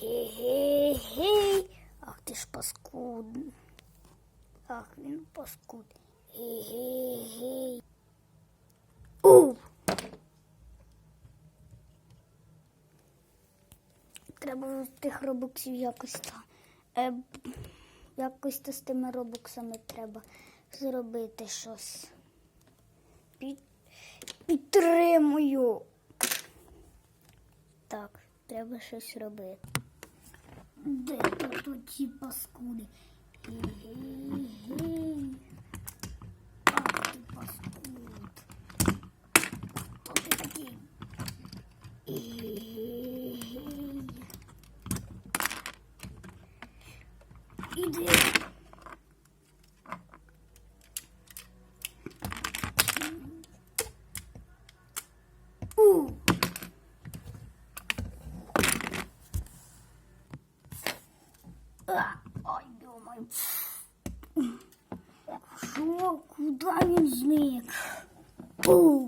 Гей-гей-гей. Ах ти ж паскуд. Ах, він паскуд. Гей-гей-гей. У! Треба тих робоксів якось та. Е, якось то з тими робоксами треба зробити щось. Під, підтримую. Так, треба щось робити. Де тут ті паскуди? Ах ти паскуд. Хто ти такий? Іди. Ой, думаю. Що? Куди він зник? У.